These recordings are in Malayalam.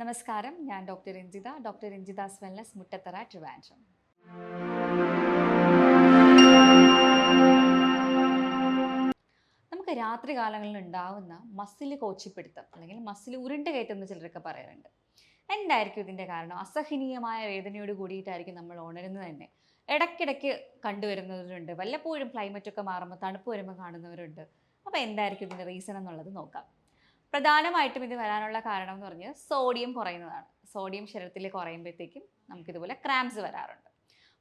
നമസ്കാരം. ഞാൻ doctor Ranjitha. Doctor Ranjitha's wellness Muttathara Trivandrum. നമുക്ക് രാത്രി കാലങ്ങളിൽ ഉണ്ടാവുന്ന മസിൽ കോച്ചിപ്പിടുത്തം അല്ലെങ്കിൽ മസിൽ ഉരുണ്ട് കയറ്റം ചിലരൊക്കെ പറയാറുണ്ട് എന്തായിരിക്കും ഇതിന്റെ കാരണം? അസഹനീയമായ വേദനയോട് കൂടിയിട്ടായിരിക്കും നമ്മൾ ഉണരുന്നത് തന്നെ. ഇടയ്ക്കിടയ്ക്ക് കണ്ടുവരുന്നവരുണ്ട്. വല്ലപ്പോഴും ക്ലൈമറ്റൊക്കെ മാറുമ്പോൾ തണുപ്പ് വരുമ്പോൾ കാണുന്നവരുണ്ട്. അപ്പോൾ എന്തായിരിക്കും ഇതിന്റെ റീസൺ എന്നുള്ളത് നോക്കാം. പ്രധാനമായിട്ടും ഇത് വരാനുള്ള കാരണം എന്ന് പറഞ്ഞാൽ സോഡിയം കുറയുന്നതാണ്. സോഡിയം ശരീരത്തിൽ കുറയുമ്പോഴത്തേക്കും നമുക്കിതുപോലെ ക്രാംസ് വരാറുണ്ട്.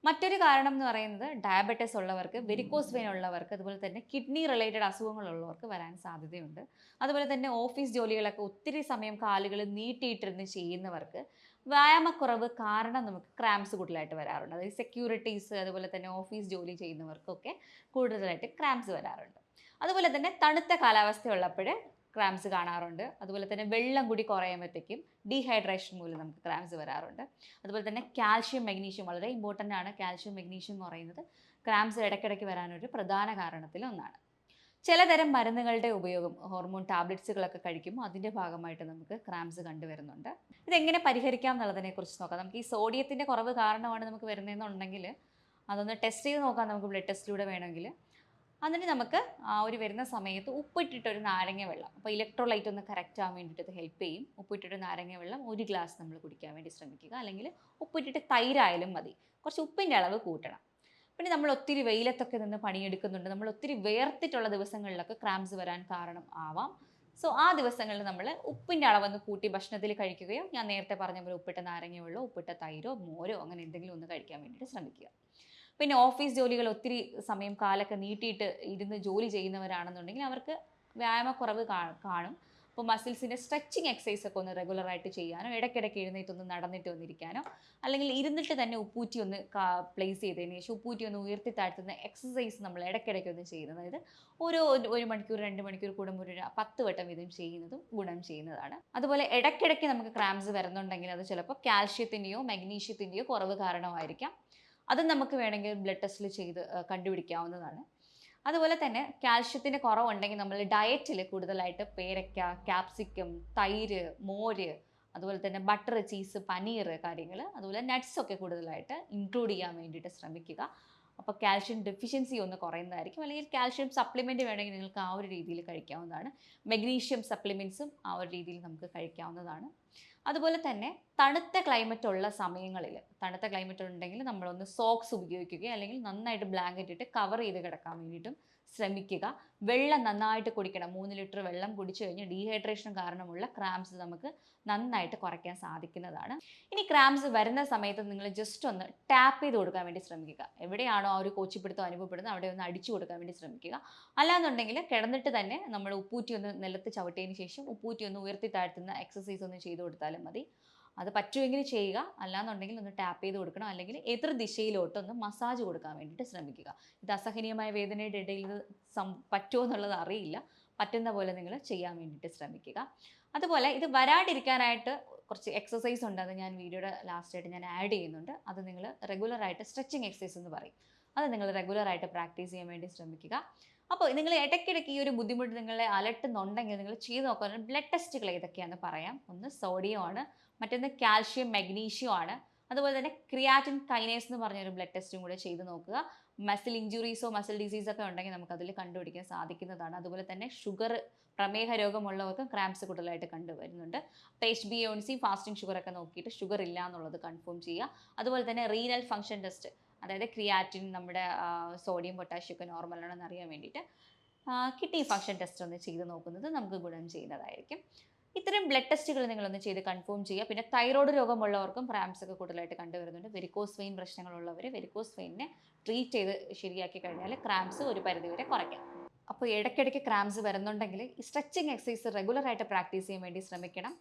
മറ്റൊരു കാരണം എന്ന് പറയുന്നത് ഡയബറ്റിസ് ഉള്ളവർക്ക് വെരിക്കോസ് വെയിൻ ഉള്ളവർക്ക് അതുപോലെ തന്നെ കിഡ്നി റിലേറ്റഡ് അസുഖങ്ങളുള്ളവർക്ക് വരാൻ സാധ്യതയുണ്ട്. അതുപോലെ തന്നെ ഓഫീസ് ജോലികളൊക്കെ ഒത്തിരി സമയം കാലുകൾ നീട്ടിയിട്ടിരുന്ന് ചെയ്യുന്നവർക്ക് വ്യായാമക്കുറവ് കാരണം നമുക്ക് ക്രാംസ് കൂടുതലായിട്ട് വരാറുണ്ട്. അതായത് സെക്യൂരിറ്റീസ് അതുപോലെ തന്നെ ഓഫീസ് ജോലി ചെയ്യുന്നവർക്കൊക്കെ കൂടുതലായിട്ട് ക്രാംസ് വരാറുണ്ട്. അതുപോലെ തന്നെ തണുത്ത കാലാവസ്ഥയുള്ളപ്പോൾ ക്രാംസ് കാണാറുണ്ട്. അതുപോലെ തന്നെ വെള്ളം കൂടി കുറയുമ്പോഴത്തേക്കും ഡീഹൈഡ്രേഷൻ മൂലം നമുക്ക് ക്രാംസ് വരാറുണ്ട്. അതുപോലെ തന്നെ കാൽഷ്യം മഗ്നീഷ്യം വളരെ ഇമ്പോർട്ടന്റ് ആണ്. കാൽഷ്യം മഗ്നീഷ്യം കുറയുന്നത് ക്രാംസ് ഇടയ്ക്കിടയ്ക്ക് വരാനൊരു പ്രധാന കാരണത്തിൽ ഒന്നാണ്. ചിലതരം മരുന്നുകളുടെ ഉപയോഗം ഹോർമോൺ ടാബ്ലറ്റ്സുകളൊക്കെ കഴിക്കുമ്പോൾ അതിന്റെ ഭാഗമായിട്ട് നമുക്ക് ക്രാംസ് കണ്ടുവരുന്നുണ്ട്. ഇതെങ്ങനെ പരിഹരിക്കാം എന്നുള്ളതിനെക്കുറിച്ച് നോക്കാം. നമുക്ക് ഈ സോഡിയത്തിന്റെ കുറവ് കാരണമാണ് നമുക്ക് വരുന്നതെന്നുണ്ടെങ്കിൽ അതൊന്ന് ടെസ്റ്റ് ചെയ്ത് നോക്കാം. നമുക്ക് ബ്ലഡ് ടെസ്റ്റിലൂടെ വേണമെങ്കിൽ എന്നിട്ട് നമുക്ക് ആ ഒരു വരുന്ന സമയത്ത് ഉപ്പിട്ടിട്ടൊരു നാരങ്ങ വെള്ളം അപ്പോൾ ഇലക്ട്രോലൈറ്റ് ഒന്ന് കറക്റ്റ് ആവാൻ വേണ്ടിയിട്ട് ഇത് ഹെൽപ്പ് ചെയ്യും. ഉപ്പിട്ടിട്ട് നാരങ്ങ വെള്ളം ഒരു ഗ്ലാസ് നമ്മൾ കുടിക്കാൻ വേണ്ടി ശ്രമിക്കുക. അല്ലെങ്കിൽ ഉപ്പിട്ടിട്ട് തൈരായാലും മതി. കുറച്ച് ഉപ്പിന്റെ അളവ് കൂട്ടണം. പിന്നെ നമ്മൾ ഒത്തിരി വെയിലത്തൊക്കെ നിന്ന് പണിയെടുക്കുന്നുണ്ട്. നമ്മൾ ഒത്തിരി വേർത്തിട്ടുള്ള ദിവസങ്ങളിലൊക്കെ ക്രാംസ് വരാൻ കാരണം ആവാം. സോ ആ ദിവസങ്ങളിൽ നമ്മൾ ഉപ്പിന്റെ അളവൊന്ന് കൂട്ടി ഭക്ഷണത്തിൽ കഴിക്കുകയോ ഞാൻ നേരത്തെ പറഞ്ഞ പോലെ ഉപ്പിട്ട നാരങ്ങ വെള്ളമോ ഉപ്പിട്ട തൈരോ മോരോ അങ്ങനെ എന്തെങ്കിലും ഒന്ന് കഴിക്കാൻ വേണ്ടിയിട്ട് ശ്രമിക്കുക. പിന്നെ ഓഫീസ് ജോലികൾ ഒത്തിരി സമയം കാലൊക്കെ നീട്ടിയിട്ട് ഇരുന്ന് ജോലി ചെയ്യുന്നവരാണെന്നുണ്ടെങ്കിൽ അവർക്ക് വ്യായാമക്കുറവ് കാണും. അപ്പോൾ മസിൽസിന്റെ സ്ട്രെച്ചിങ് എക്സസൈസ് ഒക്കെ ഒന്ന് റെഗുലറായിട്ട് ചെയ്യാനോ ഇടയ്ക്കിടയ്ക്ക് എഴുന്നേറ്റ് ഒന്ന് നടന്നിട്ട് വന്നിരിക്കാനോ അല്ലെങ്കിൽ ഇരുന്നിട്ട് തന്നെ ഉപ്പൂറ്റി ഒന്ന് പ്ലേസ് ചെയ്തതിന് ശേഷം ഉപ്പൂറ്റി ഒന്ന് ഉയർത്തി താഴ്ത്തുന്ന എക്സസൈസ് നമ്മൾ ഇടയ്ക്കിടയ്ക്ക് ഒന്ന് ചെയ്യുന്നത്. അതായത് ഓരോ ഒരു- മണിക്കൂർ രണ്ട് മണിക്കൂർ കൂടുമ്പോൾ ഒരു പത്ത് വട്ടം വീതം ചെയ്യുന്നതും ഗുണം ചെയ്യുന്നതാണ്. അതുപോലെ ഇടയ്ക്കിടയ്ക്ക് നമുക്ക് ക്രാംസ് വരുന്നുണ്ടെങ്കിൽ അത് ചിലപ്പോൾ കാൽഷ്യത്തിന്റെയോ മഗ്നീഷ്യത്തിന്റെയോ കുറവ് കാരണമായിരിക്കാം. അത് നമുക്ക് വേണമെങ്കിൽ ബ്ലഡ് ടെസ്റ്റിൽ ചെയ്ത് കണ്ടുപിടിക്കാവുന്നതാണ്. അതുപോലെ തന്നെ കാൽഷ്യത്തിന്റെ കുറവുണ്ടെങ്കിൽ നമ്മൾ ഡയറ്റിൽ കൂടുതലായിട്ട് പേരയ്ക്ക ക്യാപ്സിക്കം തൈര് മോര് അതുപോലെ തന്നെ ബട്ടർ ചീസ് പനീർ കാര്യങ്ങൾ അതുപോലെ നട്ട്സൊക്കെ കൂടുതലായിട്ട് ഇൻക്ലൂഡ് ചെയ്യാൻ വേണ്ടിയിട്ട് ശ്രമിക്കുക. അപ്പോൾ കാൽഷ്യം ഡെഫിഷ്യൻസി ഒന്ന് കുറയുന്നതായിരിക്കും. അല്ലെങ്കിൽ കാൽഷ്യം സപ്ലിമെന്റ് വേണമെങ്കിൽ നിങ്ങൾക്ക് ആ ഒരു രീതിയിൽ കഴിക്കാവുന്നതാണ്. മെഗ്നീഷ്യം സപ്ലിമെന്റ്സും ആ ഒരു രീതിയിൽ നമുക്ക് കഴിക്കാവുന്നതാണ്. അതുപോലെ തന്നെ തണുത്ത ക്ലൈമറ്റ് ഉള്ള സമയങ്ങളിൽ തണുത്ത ക്ലൈമറ്റ് ഉണ്ടെങ്കിൽ നമ്മളൊന്ന് സോക്സ് ഉപയോഗിക്കുക അല്ലെങ്കിൽ നന്നായിട്ട് ബ്ലാങ്കറ്റ് ഇട്ട് കവർ ചെയ്ത് കിടക്കാൻ വേണ്ടിയിട്ടും ശ്രമിക്കുക. വെള്ളം നന്നായിട്ട് കുടിക്കണം. മൂന്ന് ലിറ്റർ വെള്ളം കുടിച്ചു കഴിഞ്ഞ് ഡീഹൈഡ്രേഷൻ കാരണമുള്ള ക്രാംസ് നമുക്ക് നന്നായിട്ട് കുറയ്ക്കാൻ സാധിക്കുന്നതാണ്. ഇനി ക്രാംസ് വരുന്ന സമയത്ത് നിങ്ങൾ ജസ്റ്റ് ഒന്ന് ടാപ്പ് ചെയ്ത് കൊടുക്കാൻ വേണ്ടി ശ്രമിക്കുക. എവിടെയാണോ ആ ഒരു കോച്ചിപ്പിടുത്തം അനുഭവപ്പെടുന്നത് അവിടെ ഒന്ന് അടിച്ചു കൊടുക്കാൻ വേണ്ടി ശ്രമിക്കുക. അല്ലാന്നുണ്ടെങ്കിൽ കിടന്നിട്ട് തന്നെ നമ്മൾ ഉപ്പൂറ്റി ഒന്ന് നിലത്ത് ചവിട്ടിയതിന് ശേഷം ഉപ്പൂറ്റി ഒന്ന് ഉയർത്തി താഴ്ത്തുന്ന എക്സസൈസ് ഒന്ന് ചെയ്ത് കൊടുത്താലും മതി. അത് പറ്റുമെങ്കിൽ ചെയ്യുക. അല്ലാന്നുണ്ടെങ്കിൽ ഒന്ന് ടാപ്പ് ചെയ്ത് കൊടുക്കണം. അല്ലെങ്കിൽ എതിർ ദിശയിലോട്ട് ഒന്ന് മസാജ് കൊടുക്കാൻ വേണ്ടിയിട്ട് ശ്രമിക്കുക. ഇത് അസഹനീയമായ വേദനയുടെ ഇടയിൽ സം പറ്റുമോ എന്നുള്ളത് അറിയില്ല. പറ്റുന്ന പോലെ നിങ്ങൾ ചെയ്യാൻ വേണ്ടിയിട്ട് ശ്രമിക്കുക. അതുപോലെ ഇത് വരാണ്ടിരിക്കാനായിട്ട് കുറച്ച് എക്സസൈസ് ഉണ്ട്. അത് ഞാൻ വീഡിയോയുടെ ലാസ്റ്റായിട്ട് ഞാൻ ആഡ് ചെയ്യുന്നുണ്ട്. അത് നിങ്ങൾ റെഗുലറായിട്ട് സ്ട്രെച്ചിങ് എക്സസൈസ് എന്ന് പറയും. അത് നിങ്ങൾ റെഗുലറായിട്ട് പ്രാക്ടീസ് ചെയ്യാൻ വേണ്ടി ശ്രമിക്കുക. അപ്പോൾ നിങ്ങൾ ഇടയ്ക്കിടയ്ക്ക് ഈ ഒരു ബുദ്ധിമുട്ട് നിങ്ങളെ അലട്ടുന്നുണ്ടെങ്കിൽ നിങ്ങൾ ചെയ്ത് നോക്കാൻ ബ്ലഡ് ടെസ്റ്റുകൾ ഏതൊക്കെയാണെന്ന് പറയാം. ഒന്ന് സോഡിയം ആണ് മറ്റൊന്ന് കാൽഷ്യം മഗ്നീഷ്യം ആണ്. അതുപോലെ തന്നെ ക്രിയാറ്റിൻ കൈനേസ് എന്ന് പറഞ്ഞൊരു ബ്ലഡ് ടെസ്റ്റും കൂടെ ചെയ്ത് നോക്കുക. മസിൽ ഇഞ്ചുറീസോ മസിൽ ഡിസീസൊക്കെ ഉണ്ടെങ്കിൽ നമുക്ക് അതിൽ കണ്ടുപിടിക്കാൻ സാധിക്കുന്നതാണ്. അതുപോലെ തന്നെ ഷുഗർ പ്രമേഹ രോഗമുള്ളവർക്ക് ക്രാംസ് കൂടുതലായിട്ട് കണ്ടുവരുന്നുണ്ട്. അപ്പോൾ H B N C fasting sugar ഒക്കെ നോക്കിയിട്ട് ഷുഗർ ഇല്ല എന്നുള്ളത് കൺഫേം ചെയ്യുക. അതുപോലെ തന്നെ റീനൽ ഫംഗ്ഷൻ ടെസ്റ്റ് അതായത് ക്രിയാറ്റിൻ നമ്മുടെ സോഡിയം പൊട്ടാഷ്യം ഒക്കെ നോർമൽ ആണെന്ന് അറിയാൻ വേണ്ടിയിട്ട് കിഡ്നി ഫങ്ഷൻ ടെസ്റ്റ് ഒന്ന് ചെയ്ത് നോക്കുന്നത് നമുക്ക് ഗുണം ചെയ്യുന്നതായിരിക്കും. ഇത്തരം ബ്ലഡ് ടെസ്റ്റുകൾ നിങ്ങളൊന്ന് ചെയ്ത് കൺഫേം ചെയ്യുക. പിന്നെ തൈറോയ്ഡ് രോഗമുള്ളവർക്കും പ്രാംസ് ഒക്കെ കൂടുതലായിട്ട് കണ്ടുവരുന്നുണ്ട്. വെരിക്കോസ് വെയിൻ പ്രശ്നങ്ങളുള്ളവർ വെരിക്കോസ് വെയിനെ ട്രീറ്റ് ചെയ്ത് ശരിയാക്കി കഴിഞ്ഞാൽ ക്രാംസ് ഒരു പരിധിവരെ കുറയ്ക്കാം. അപ്പോൾ ഇടയ്ക്കിടയ്ക്ക് ക്രാംസ് വരുന്നുണ്ടെങ്കിൽ ഈ സ്ട്രെച്ചിങ് എക്സസൈസ് റെഗുലറായിട്ട് പ്രാക്ടീസ് ചെയ്യാൻ വേണ്ടി ശ്രമിക്കണം.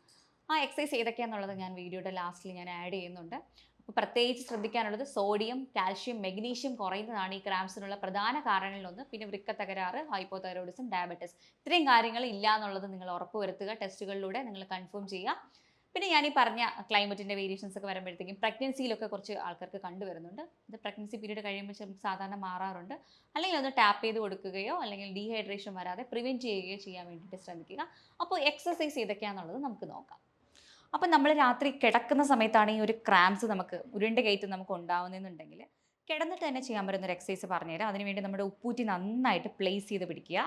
ആ എക്സസൈസ് ഏതൊക്കെയാണെന്നുള്ളത് ഞാൻ വീഡിയോയുടെ ലാസ്റ്റിൽ ഞാൻ ആഡ് ചെയ്യുന്നുണ്ട്. അപ്പോൾ പ്രത്യേകിച്ച് ശ്രദ്ധിക്കാനുള്ളത് സോഡിയം കാൽഷ്യം മെഗ്നീഷ്യം കുറയുന്നതാണ് ഈ ക്രാംസിനുള്ള പ്രധാന കാരണങ്ങളിലൊന്ന്. പിന്നെ വൃക്ക തകരാറ് ഹൈപ്പോതൈറോയിഡിസം ഡയബറ്റിസ് ഇത്രയും കാര്യങ്ങൾ ഇല്ല എന്നുള്ളത് നിങ്ങൾ ഉറപ്പുവരുത്തുക ടെസ്റ്റുകളിലൂടെ നിങ്ങൾ കൺഫേം ചെയ്യുക. പിന്നെ ഞാൻ ഈ പറഞ്ഞ ക്ലൈമറ്റിന്റെ വേരിയേഷൻസ് ഒക്കെ വരുമ്പോഴത്തേക്കും പ്രഗ്നൻസിയിലൊക്കെ കുറച്ച് ആൾക്കാർക്ക് കണ്ടുവരുന്നുണ്ട്. ഇത് പ്രഗ്നൻസി പീരീഡ് കഴിയുമ്പോൾ സാധാരണ മാറാറുണ്ട്. അല്ലെങ്കിൽ ഒന്ന് ടാപ്പ് ചെയ്ത് കൊടുക്കുകയോ അല്ലെങ്കിൽ ഡീഹൈഡ്രേഷൻ വരാതെ പ്രിവെന്റ് ചെയ്യുകയോ ചെയ്യാൻ വേണ്ടിയിട്ട് ശ്രമിക്കുക. അപ്പോൾ എക്സസൈസ് ഏതൊക്കെയാണെന്നുള്ളത് നമുക്ക് നോക്കാം. അപ്പം നമ്മൾ രാത്രി കിടക്കുന്ന സമയത്താണ് ഈ ഒരു ക്രാംസ് നമുക്ക് ഉരുണ്ട കയറ്റം നമുക്ക് ഉണ്ടാവുന്നതെന്നുണ്ടെങ്കിൽ കിടന്നിട്ട് തന്നെ ചെയ്യാൻ പറ്റുന്ന ഒരു എക്സസൈസ് പറഞ്ഞുതരാം അതിനുവേണ്ടി നമ്മുടെ ഉപ്പൂറ്റി നന്നായിട്ട് പ്ലേസ് ചെയ്ത് പിടിക്കുക.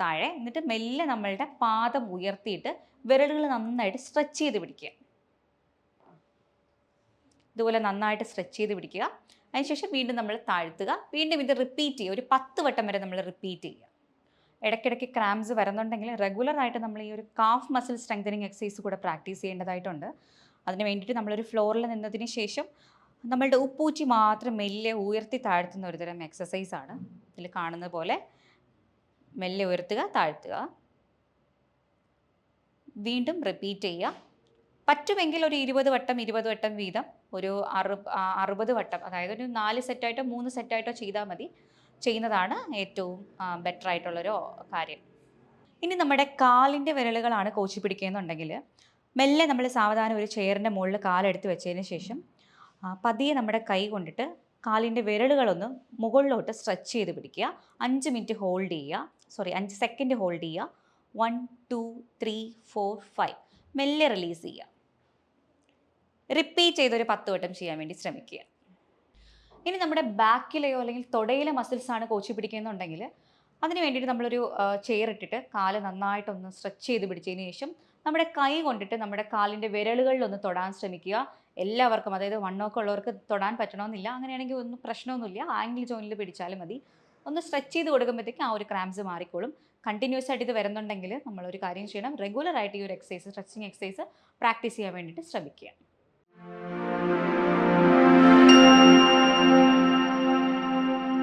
താഴെ എന്നിട്ട് മെല്ലെ നമ്മളുടെ പാദം ഉയർത്തിയിട്ട് വിരലുകൾ നന്നായിട്ട് സ്ട്രെച്ച് ചെയ്ത് പിടിക്കുക. ഇതുപോലെ നന്നായിട്ട് സ്ട്രെച്ച് ചെയ്ത് പിടിക്കുക. അതിനുശേഷം വീണ്ടും നമ്മൾ താഴ്ത്തുക. വീണ്ടും ഇത് റിപ്പീറ്റ് ചെയ്യുക. ഒരു പത്ത് വട്ടം വരെ നമ്മൾ റിപ്പീറ്റ് ചെയ്യുക. ഇടയ്ക്കിടയ്ക്ക് ക്രാംസ് വരുന്നുണ്ടെങ്കിൽ റെഗുലർ ആയിട്ട് നമ്മൾ ഈ ഒരു കാഫ് മസിൽ സ്ട്രെങ്തനിങ് എക്സസൈസ് കൂടെ പ്രാക്ടീസ് ചെയ്യേണ്ടതായിട്ടുണ്ട്. അതിന് വേണ്ടിയിട്ട് നമ്മളൊരു ഫ്ലോറിൽ നിന്നതിന് ശേഷം നമ്മളുടെ ഉപ്പൂച്ചി മാത്രം മെല്ലെ ഉയർത്തി താഴ്ത്തുന്ന ഒരുതരം എക്സസൈസ് ആണ്. ഇതിൽ കാണുന്ന പോലെ മെല്ലെ ഉയർത്തുക താഴ്ത്തുക. വീണ്ടും റിപ്പീറ്റ് ചെയ്യുക. പറ്റുമെങ്കിൽ ഒരു ഇരുപത് വട്ടം ഇരുപത് വട്ടം വീതം ഒരു അറു അറുപത് വട്ടം അതായത് ഒരു നാല് സെറ്റായിട്ടോ മൂന്ന് സെറ്റായിട്ടോ ചെയ്താൽ മതി. ചെയ്യുന്നതാണ് ഏറ്റവും ബെറ്റർ ആയിട്ടുള്ളൊരു കാര്യം. ഇനി നമ്മുടെ കാലിന്റെ വിരലുകളാണ് കോച്ചി പിടിക്കുന്നുണ്ടെങ്കിൽ മെല്ലെ നമ്മൾ സാവധാനം ഒരു ചെയറിന്റെ മുകളിൽ കാലെടുത്ത് വെച്ചതിന് ശേഷം പതിയെ നമ്മുടെ കൈ കൊണ്ടിട്ട് കാലിന്റെ വിരലുകളൊന്ന് മുകളിലോട്ട് സ്ട്രെച്ച് ചെയ്ത് പിടിക്കുക. അഞ്ച് മിനിറ്റ് ഹോൾഡ് ചെയ്യുക. സോറി അഞ്ച് സെക്കൻഡ് ഹോൾഡ് ചെയ്യുക. One two three four five മെല്ലെ റിലീസ് ചെയ്യുക. റിപ്പീറ്റ് ചെയ്തൊരു പത്ത് വട്ടം ചെയ്യാൻ വേണ്ടി ശ്രമിക്കുക. ഇനി നമ്മുടെ ബാക്കിലെയോ അല്ലെങ്കിൽ തൊടയിലെ മസിൽസ് ആണ് കോച്ചി പിടിക്കുന്നുണ്ടെങ്കിൽ അതിന് വേണ്ടിയിട്ട് നമ്മളൊരു ചെയർ ഇട്ടിട്ട് കാൽ നന്നായിട്ടൊന്ന് സ്ട്രെച്ച് ചെയ്ത് പിടിച്ചതിന് ശേഷം നമ്മുടെ കൈ കൊണ്ടിട്ട് നമ്മുടെ കാലിന്റെ വിരലുകളിലൊന്ന് തൊടാൻ ശ്രമിക്കുക. എല്ലാവർക്കും അതായത് വണ്ണമൊക്കെ ഉള്ളവർക്ക് തൊടാൻ പറ്റണമെന്നില്ല. അങ്ങനെയാണെങ്കിൽ ഒന്നും പ്രശ്നമൊന്നുമില്ല. ആംഗിൾ ജോയിനിൽ പിടിച്ചാലും മതി. ഒന്ന് സ്ട്രെച്ച് ചെയ്ത് കൊടുക്കുമ്പോഴത്തേക്കും ആ ഒരു ക്രാംസ് മാറിക്കോളും. കണ്ടിന്യൂസ് ആയിട്ട് ഇത് വരുന്നുണ്ടെങ്കിൽ നമ്മളൊരു കാര്യം ചെയ്യണം. റെഗുലർ ആയിട്ട് ഈ ഒരു എക്സസൈസ് സ്ട്രെച്ചിങ് എക്സസൈസ് പ്രാക്ടീസ് ചെയ്യാൻ വേണ്ടിയിട്ട് ശ്രമിക്കുക.